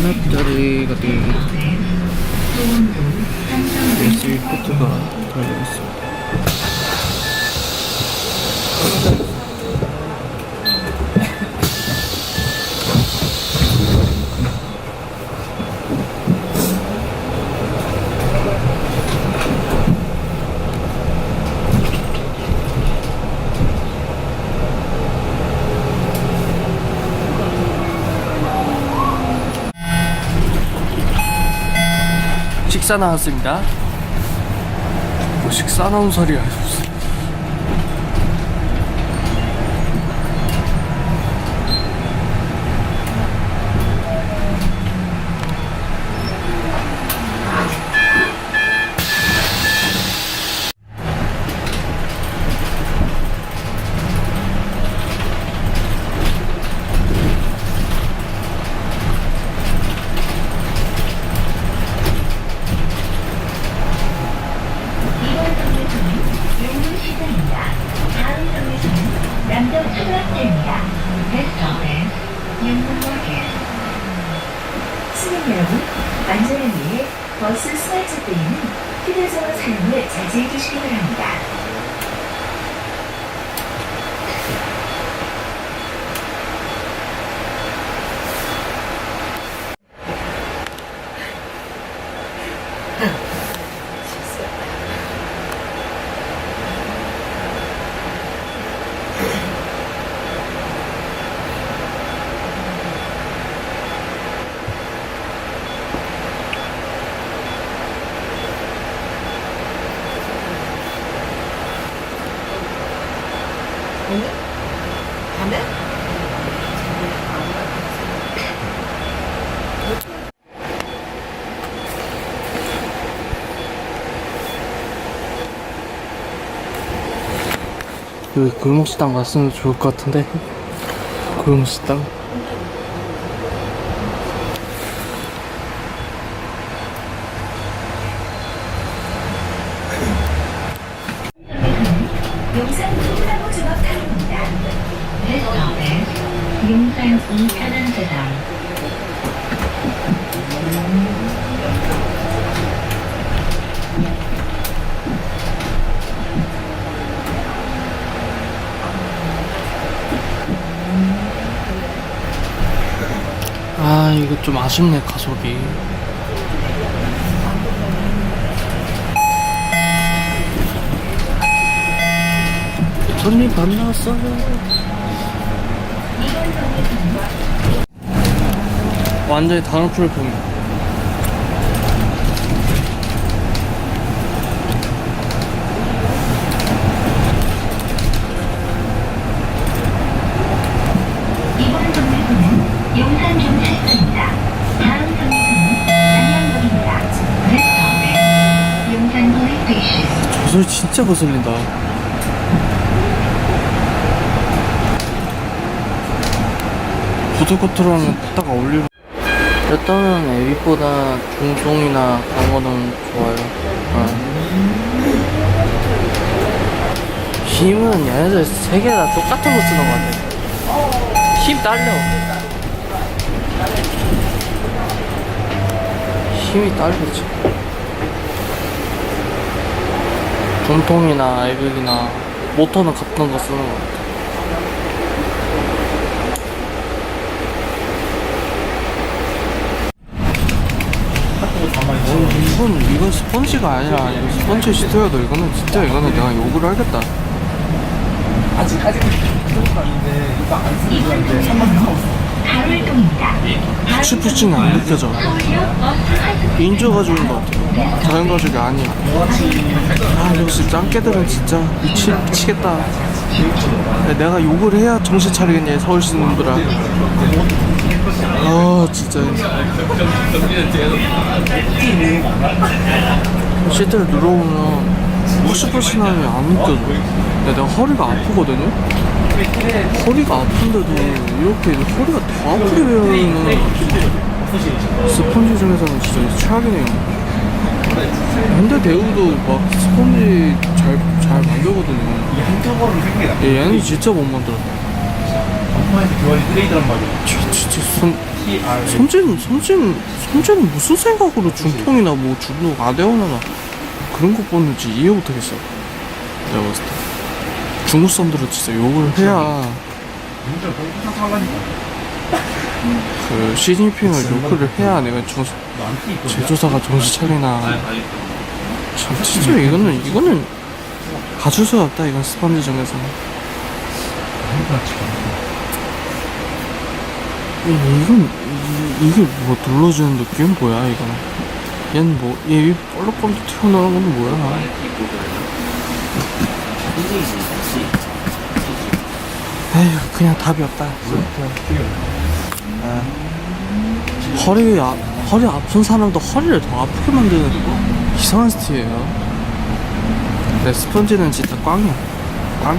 세납짜리 같은 USB 포트가 달려있습니다. 식사 나왔습니다. 뭐 식사 나온 소리야. 버스 스마트 때에는 휴대전화 사용을 자제해 주시기 바랍니다. 여기 골목식당 갔으면 좋을 것 같은데. 골목식당. 이탄원세당. 아, 이거 좀 아쉽네, 가속이. 손님 만났어요. 완전히 다른 플랫폼이야. 이번 정류소는 용산 경찰서입니다. 다음 정류소는 안양역입니다. This stop is 용산 police station. 저 소리 진짜 거슬린다. 푸드코트랑 딱 어울리는. 일단은 에비보다 중송이나 그런 거는 좋아요. 어. 힘은 얘네들 세 개 다 똑같은 거 쓰는 거 같아. 힘 딸려. 힘이 딸리지. 중통이나 아이백이나 모터는 같은 거 쓰는 거 같아. 어, 이건 이건 스펀지가 아니라 이거 스펀지 시트여도 이거는 진짜 이거는 내가 욕을 하겠다. 가로일동입니다. 푸치푸치는 안 느껴져. 서울역 버스 환승 인조 가족인 것 같아. 자연 가족이 아니야. 아 역시 짱깨들은 진짜 미치 미치겠다. 야, 내가 욕을 해야 정신 차리겠냐 서울시 놈들아. 아 진짜. 시트를 눌러보면 푸시푸시함이 안 느껴져. 야, 내가 허리가 아프거든요. 허리가 아픈데도 이렇게 허리가 더 아프게 되는 스펀지 중에서는 진짜 최악이네요. 현대 대우도 막 스펀지 잘, 잘 만들거든요. 얘, 얘는 진짜 못 만들었다. 전파에서 교환이 쓰레기란 말이야. 진짜 손, 손진 손진 손진은 무슨 생각으로 중통이나 뭐 중독 아데오나나 그런 거 뽑는지 이해 못하겠어. 내가 봤을 때. 중국 사람들은 진짜 욕을 해야 그 시진핑을 욕을 해야 내가 정, 제조사가 정신 차리나. 참 진짜 이거는 이거는 가줄 수 없다 이건 스펀지점에서 는 이- 이건 이, 이게 뭐 눌러주는 느낌? 뭐야 이거는 얘는 뭐얘 볼록볼록 튀어나오는 건 뭐야? 에휴 그냥 답이 없다. 아, 허리 아, 허리 아픈 사람도 허리를 더 아프게 만드는 이상한 스틸이에요. 내 스펀지는 진짜 꽝이야. 꽝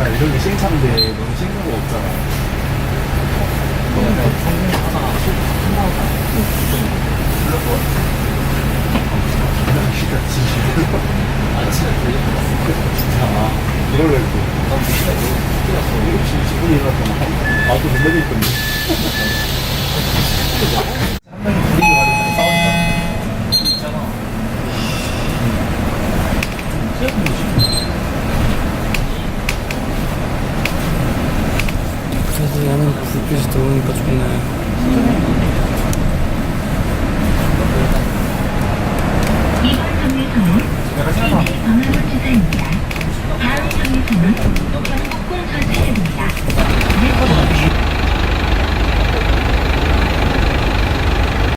야, 이런 게 신차인데 너무 신경 없잖아. 음. 어, 그러면 성능 하나, 소금 한 번만.